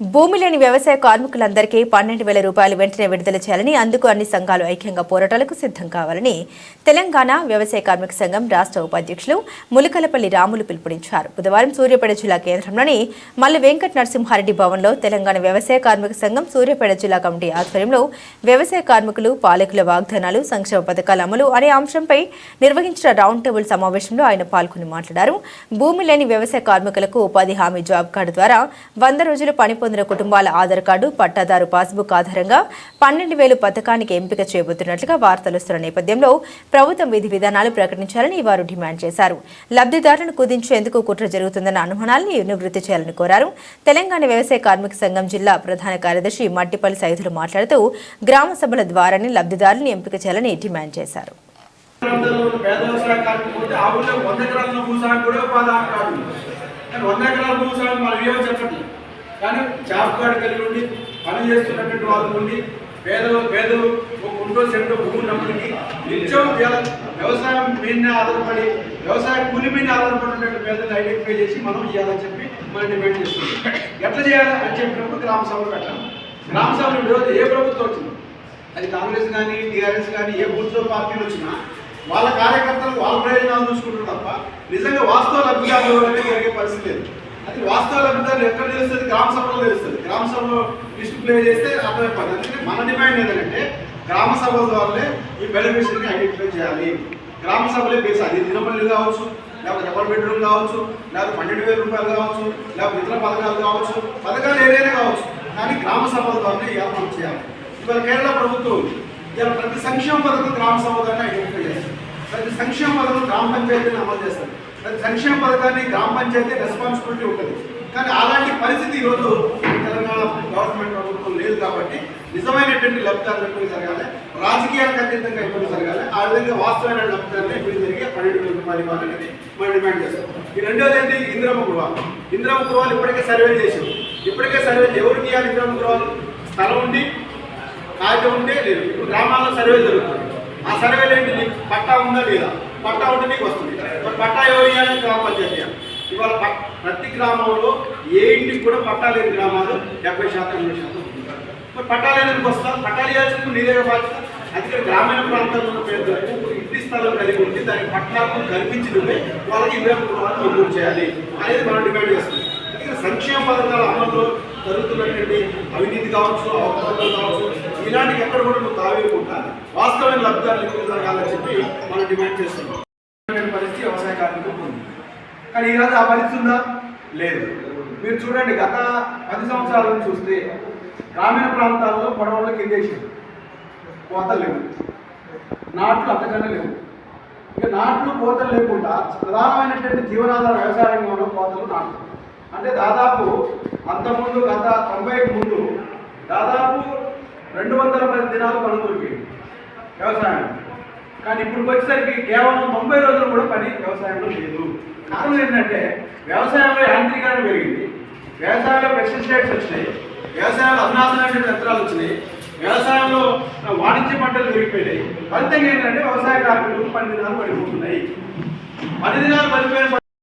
భూమి లేని వ్యవసాయ కార్మికులందరికీ పన్నెండు వేల రూపాయలు వెంటనే విడుదల చేయాలని అందుకు అన్ని సంఘాలు ఐక్యంగా పోరాటాలకు సిద్ధం కావాలని తెలంగాణ వ్యవసాయ కార్మిక సంఘం రాష్ట్ర ఉపాధ్యక్షులు ములకలపల్లి రాములు పిలుపునిచ్చారు. బుధవారం సూర్యాపేట జిల్లా కేంద్రంలోని మల్ల వెంకట నరసింహారెడ్డి భవన్లో తెలంగాణ వ్యవసాయ కార్మిక సంఘం సూర్యాపేట జిల్లా కమిటీ ఆధ్వర్యంలో వ్యవసాయ కార్మికులు పాలకుల వాగ్దానాలు సంక్షేమ పథకాల అమలు అనే అంశంపై నిర్వహించిన రౌండ్ టేబుల్ సమావేశంలో ఆయన పాల్గొని మాట్లాడారు. భూమి లేని వ్యవసాయ కార్మికులకు ఉపాధి హామీ జాబ్ కార్డు ద్వారా వంద రోజులు పని పొందిన కుటుంబాల ఆధార్ కార్డు పట్టాదారు పాస్బుక్ ఆధారంగా పన్నెండు వేలు పథకానికి ఎంపిక చేయబోతున్నట్లుగా వార్తలు వస్తున్న నేపథ్యంలో ప్రభుత్వం విధి విధానాలు ప్రకటించాలని వారు డిమాండ్ చేశారు. లబ్ధిదారులను కుదించేందుకు కుట్ర జరుగుతుందన్న అనుమానాలను నివృత్తి చేయాలని కోరారు. తెలంగాణ వ్యవసాయ కార్మిక సంఘం జిల్లా ప్రధాన కార్యదర్శి మట్టిపల్లి సైదులు మాట్లాడుతూ గ్రామ సభల ద్వారానే లబ్ధిదారులను ఎంపిక చేయాలని డిమాండ్ చేశారు. వంద ఎకరాల భూసారం కూడా ఉపాధి వంద ఎకరాల భూసారం చెప్పండి. కానీ జాబ్ కార్డు కలిగి ఉండి పని చేస్తున్నటువంటి వాళ్ళు ఉండి పేదలు పేదలు ఒక గుంటో సెంటో భూమి ఉన్నప్పటికీ నిత్యం వ్యవసాయం మీద ఆధారపడి వ్యవసాయ కూలి మీద ఆధారపడినటువంటి పేదలను ఐడెంటిఫై చేసి మనం ఇవ్వాలని చెప్పి మనం డిమాండ్ చేస్తున్నాం. ఎట్లా చేయాలి అని చెప్పినప్పుడు గ్రామ సభలు పెట్టాలి గ్రామ సభలు ఈరోజు ఏ ప్రభుత్వం వచ్చింది అది కాంగ్రెస్ కానీ టీఆర్ఎస్ కానీ ఏ బూత్లో పార్టీలు వచ్చినా వాళ్ళ కార్యకర్తలు వాళ్ళ ప్రయోజనాలు చూసుకుంటారు తప్ప నిజంగా వాస్తవ లబ్ధిదారులు జరిగే పరిస్థితి లేదు. అది వాస్తవ ఎక్కడ తెలుస్తుంది గ్రామ సభలో తెలుస్తుంది. గ్రామ సభలో లిస్ట్ ప్లే చేస్తే అర్థమైపోతుంది. అందుకని మన డిమాండ్ ఏంటంటే గ్రామ సభల ద్వారానే ఈ బెనిఫిషరీని ఐడెంటిఫై చేయాలి. గ్రామ సభలే బేస్ అది. దినపల్లి కావచ్చు లేకపోతే డబల్ బెడ్రూమ్ కావచ్చు లేకపోతే పన్నెండు వేల రూపాయలు కావచ్చు లేకపోతే ఇతర పథకాలు కావచ్చు పథకాలు ఏదైనా కావచ్చు. కానీ గ్రామ సభల ద్వారానే ఇవాళ మనం చేయాలి. ఇవాళ కేరళ ప్రభుత్వం ఇవాళ ప్రతి సంక్షేమ పథకం గ్రామ సభ ద్వారా ఐడెంటిఫై చేస్తారు ప్రతి సంక్షేమ పథకం గ్రామ పంచాయతీని అమలు చేస్తారు సంక్షేమ పథకాన్ని గ్రామ పంచాయతీ రెస్పాన్సిబిలిటీ ఉంటుంది. కానీ అలాంటి పరిస్థితి ఈరోజు తెలంగాణ గవర్నమెంట్ ప్రభుత్వం లేదు కాబట్టి నిజమైనటువంటి లబ్ధాలు ఎప్పుడు జరగాలి? రాజకీయాలకు అతీతంగా ఎప్పుడు జరగాలి? ఆ విధంగా వాస్తవమైన లబ్ధాన్ని ఎప్పుడు జరిగే పన్నెండు వేల రూపాయలు ఇవ్వాలనేది మనం డిమాండ్ చేస్తాం. ఈ రెండోది ఏంటి? ఇందిరమ్మ గృహాలు. ఇందిరమ్మ గృహాలు ఇప్పటికే సర్వే చేసాం ఇప్పటికే సర్వే ఎవరికి ఇవ్వాలి ఇందిరమ్మ గృహాలు? స్థలం ఉండి కాగితం ఉంటే లేదు. ఇప్పుడు గ్రామాల్లో సర్వే జరుగుతుంది. ఆ సర్వేలు ఏంటి? నీకు పట్టా ఉందా లేదా? పట్టా ఉంటే నీకు వస్తుంది. మరి పట్టా ఎవరు ఇవ్వాలి గ్రామ పంచాయతీ ఇవాళ ప్రతి గ్రామంలో ఏ ఇంటికి కూడా పట్టా లేని గ్రామాలు డెబ్బై శాతం ఎనభై శాతం ఉంది. మరి పట్టా లేనికి వస్తా. పట్టాలు ఇవ్వాల్సింది నీదే బాధ్యత. అందుకని గ్రామీణ ప్రాంతాల్లో ఉన్న పేదలకు ఇంటి స్థలం కలిగి ఉంటే దానికి పట్టాలను కల్పించడమే వాళ్ళకి ఇరవై కుటుంబాలు మంజూరు చేయాలి అనేది మనం డిమాండ్ చేస్తుంది అందుకని సంక్షేమ పథకాల అమల్లో జరుగుతున్నటువంటి అవినీతి కావచ్చు అవకాశాలు కావచ్చు ఇలాంటివి ఎక్కడ కూడా నువ్వు తావేయకుండా వాస్తవమైన లబ్ధాలు ఎక్కువ జరగాలని చెప్పి మనం డిమాండ్ చేస్తున్నాం. పరిస్థితి పొంది కానీ ఈరోజు ఆ పరిస్థితి ఉందా? లేదు. మీరు చూడండి గత పది సంవత్సరాల నుంచి చూస్తే గ్రామీణ ప్రాంతాల్లో పొడవులు కిందేసారు కోతలు లేవు. నాట్లు అంతకన్నా లేవు. ఇక నాట్లు కోతలు లేకుండా ప్రధానమైనటువంటి జీవనాధార వ్యవసాయ రంగంలో కోతలు నాట్లు. అంటే దాదాపు అంతకుముందు గత తొంభై ముందు దాదాపు రెండు వందల పది దినాలు పనులు దొరికాయి వ్యవసాయం కానీ ఇప్పుడు వచ్చేసరికి కేవలం తొంభై రోజులు కూడా పని వ్యవసాయంలో లేదు. కారణం ఏంటంటే వ్యవసాయంలో యాంత్రీకరణ పెరిగింది. వ్యవసాయంలో పెస్టిసైడ్స్ వచ్చినాయి. వ్యవసాయంలో అధునాతనమైన యంత్రాలు వచ్చినాయి. వ్యవసాయంలో వాణిజ్య పంటలు పెరిగిపోయినాయి. ఫలితంగా ఏంటంటే వ్యవసాయ కార్మికులకు పని దినాలు పడిపోతున్నాయి. పని దినాలు పడిపోయిన